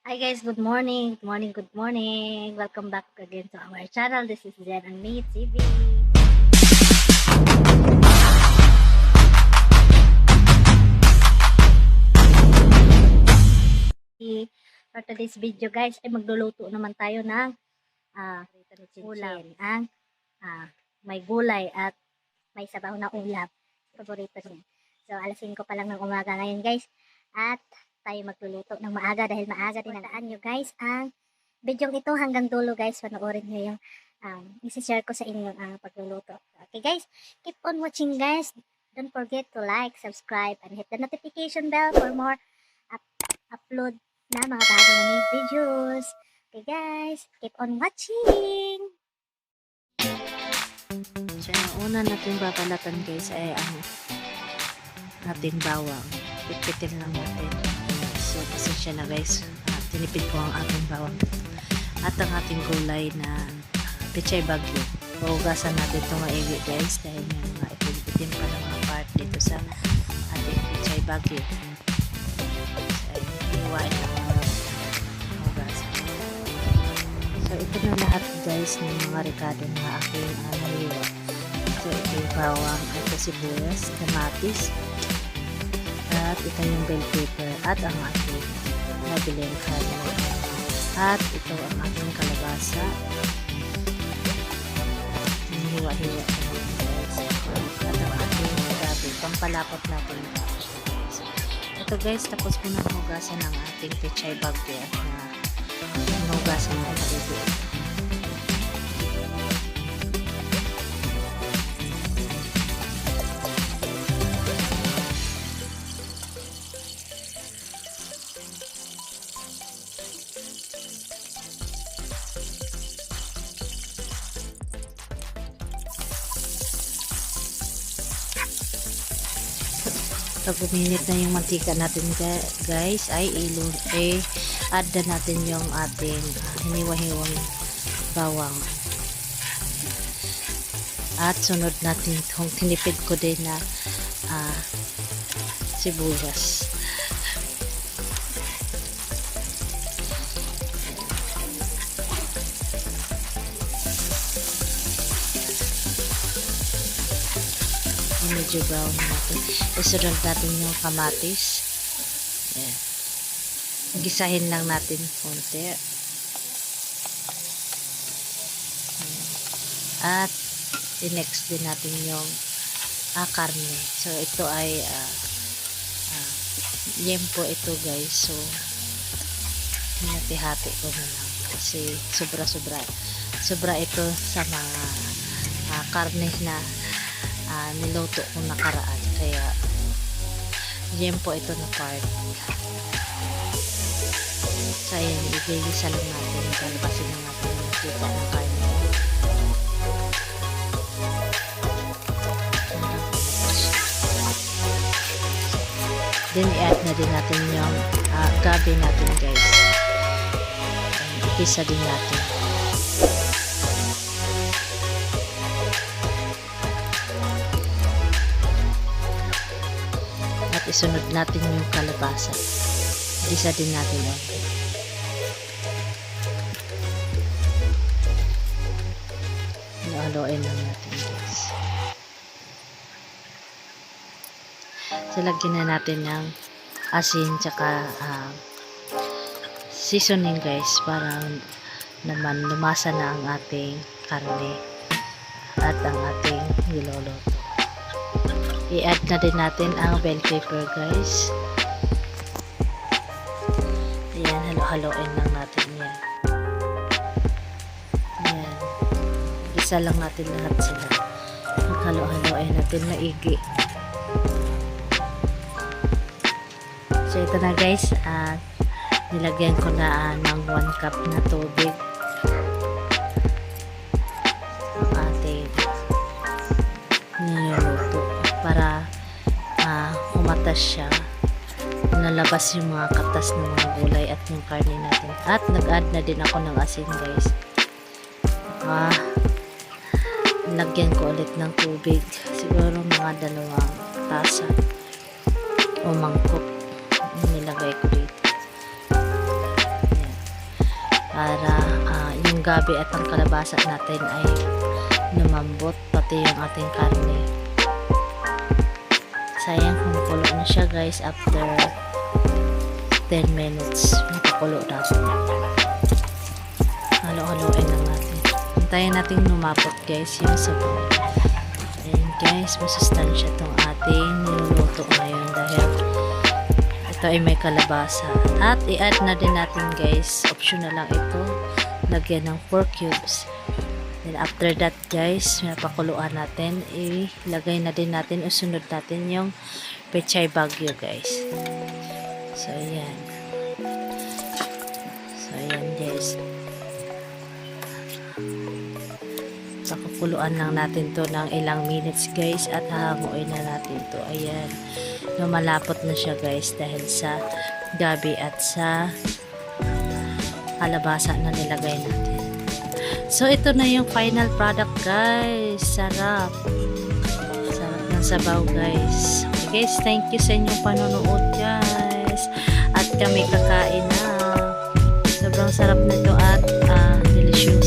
Hi guys, good morning, good morning, good morning. Welcome back again to our channel. This is Jen and me, TV. For today's video guys, ay magluluto naman tayo ng ah, ulam. Ang ah, may gulay at may sabaw na ulam. Paborito niya. So, alas 5 pa lang ng umaga ngayon guys. At tayo magluluto ng maaga dahil maaga din ang nyo guys. Ang video ito hanggang dulo guys. Panoorin nyo yung um, isi-share ko sa inyo ang pagluluto. Okay guys. Keep on watching guys. Don't forget to like subscribe and hit the notification bell for more up upload na mga bago na videos. Okay guys. Keep on watching! So, ang una natin babalatan guys ay ang ating bawang. Pitpitin lang natin. So, pasensya na guys. Ah, tinipid ko ang ating bawang. At ang ating gulay na pechay bagyo. Paugasan natin ito maigi guys dahil may mga ipilipitin pa ng mga part dito sa ating pechay bagyo. So, iwain lang ang hugasan. So, ito na lahat guys ng mga rekado na aking uh, naliwa. So, ito yung bawang, ito sibuyas, kamatis, at ito yung bell pepper, at ang ating nabiling kanin. At ito ang ating kalabasa. Hiwa-hiwa ko na guys. At ang ating gabi, pampalapot natin. Ito guys, tapos ko na hugasan ang ating pechay bagyo na hinugasan ko na pag uminit na yung mantika natin guys ay ilo eh add na natin yung ating hiniwa-hiwang bawang. At sunod natin itong tinipid ko din na ah, sibuyas medyo brown natin isunod natin yung kamatis. Ayan. gisahin lang natin konti. At i-next din natin yung ah, karne. So ito ay ah, ah, yempo ito guys. So hinati-hati ko na lang kasi sobra sobra ito sa mga ah, karne na ah, niluto ko nakaraan. Kaya yempo ito na part. So ayan igigisa lang natin palabasin lang natin yung kita ng karne then i-add na din natin yung ah, gabi natin guys. Ayan, igisa din natin isunod natin yung kalabasa. Isa din natin yun. Halo-haloin lang natin guys. So na natin ng asin tsaka ah, seasoning guys para naman lumasa na ang ating karne at ang ating niloloto i-add na din natin ang bell pepper guys. Ayan halo-haloin lang natin yan. Ayan. Isa lang natin lahat sila halo-haloin natin maigi. So ito na guys. At nilagyan ko na ah, ng 1 cup na tubig. Ang ating ah, umatas siya. Nalabas yung mga katas ng mga gulay at yung karne natin. At nag-add na din ako ng asin guys. Ah, lagyan ko ulit ng tubig. Siguro mga dalawang tasa o mangkok nilagay ko dito. Para ah, yung gabi at ang kalabasa natin ay lumambot pati yung ating karne. Sayang kumukulo na siya guys after 10 minutes. Nakakulo na. Halo-haloin lang natin. Hintayin natin lumapot guys yung sabaw. Ayan guys, masustansya tong ating niluluto ngayon dahil ito ay may kalabasa. At i-add na din natin guys, optional lang ito, lagyan ng 4 cubes. Then after that guys, napakuluan natin, ilagay na din natin, usunod natin yung pechay bagyo guys. So ayan. So ayan guys. Pakukuluan lang natin to ng ilang minutes guys at hahanguin na natin to. Ayan. Lumalapot na siya guys dahil sa gabi at sa kalabasa na nilagay natin. So ito na yung final product guys. Sarap. Sarap ng sabaw guys. Okay guys, thank you sa inyong panonood guys. At kami kakain na. Sobrang sarap nito at uh, delicious